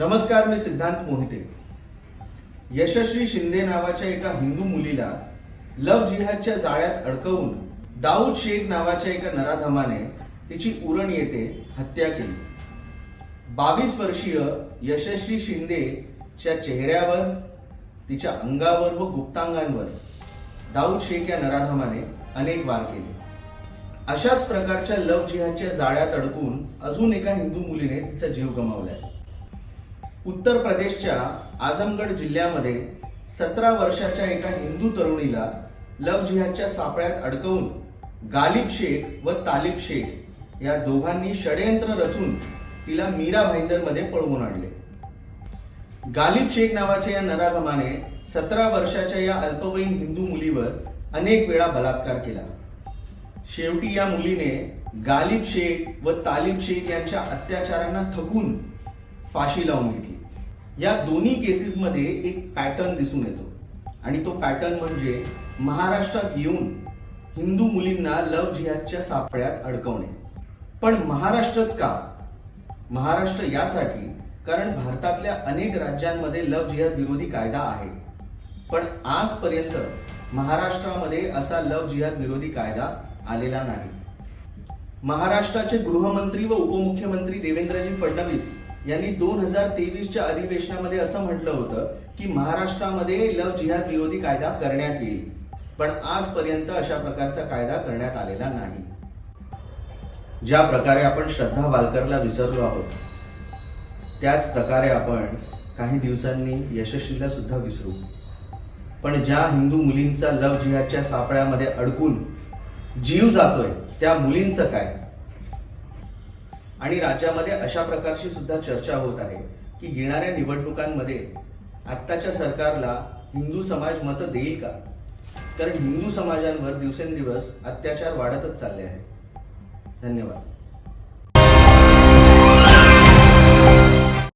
नमस्कार मी सिद्धांत मोहिते. यशस्वी शिंदे नावाच्या एका हिंदू मुलीला लव जिहादच्या जाळ्यात अडकवून दाऊद शेख नावाच्या एका नराधमाने तिची उरण येथे हत्या केली. बावीस वर्षीय यशस्वी शिंदेच्या चेहऱ्यावर तिच्या अंगावर व गुप्तांगांवर दाऊद शेख या नराधमाने अनेक वार केले. अशाच प्रकारच्या लव जिहादच्या जाळ्यात अडकून अजून एका हिंदू मुलीने तिचा जीव गमावलाय. उत्तर प्रदेशच्या आझमगड जिल्ह्यामध्ये सतरा वर्षाच्या एका हिंदू तरुणीला लव जिहादच्या सापळ्यात अडकवून गालिब शेख व तालिब शेख या दोघांनी षडयंत्र रचून तिला मीरा भाईंदरमध्ये पळवून आणले. गालिब शेख नावाच्या या नराधमाने सतरा वर्षाच्या या अल्पवयीन हिंदू मुलीवर अनेक वेळा बलात्कार केला. शेवटी या मुलीने गालिब शेख व तालिब शेख यांच्या अत्याचारांना थकून फाशी लावून घेतली. या दोन्ही केसेसमध्ये एक पॅटर्न दिसून येतो. आणि तो पॅटर्न म्हणजे महाराष्ट्रात येऊन हिंदू मुलींना लव जिहादच्या सापळ्यात अडकवणे. पण महाराष्ट्रच का? महाराष्ट्र यासाठी कारण भारतातल्या अनेक राज्यांमध्ये लव जिहाद विरोधी कायदा आहे. पण आजपर्यंत महाराष्ट्रामध्ये असा लव जिहाद विरोधी कायदा आलेला नाही. महाराष्ट्राचे गृहमंत्री व उपमुख्यमंत्री देवेंद्रजी फडणवीस यांनी दोन हजार तेवीसच्या अधिवेशनामध्ये असं म्हटलं होतं की महाराष्ट्रामध्ये लव जिहाद विरोधी कायदा करण्यात येईल पण आजपर्यंत अशा प्रकारचा कायदा करण्यात आलेला नाही. ज्या प्रकारे आपण श्रद्धा वालकरला विसरलो आहोत त्याच प्रकारे आपण काही दिवसांनी यशस्वीला सुद्धा विसरू. पण ज्या हिंदू मुलींचा लव जिहादच्या सापळ्यामध्ये अडकून जीव जातोय त्या मुलींचं काय? आणि राज्यामध्ये अशा प्रकारची सुद्धा चर्चा होत आहे की येणाऱ्या निवडणुकांमध्ये आत्ताच्या सरकारला हिंदू समाज मतं देईल का? कारण हिंदू समाजांवर दिवसेंदिवस अत्याचार वाढतच चालले आहेत. धन्यवाद.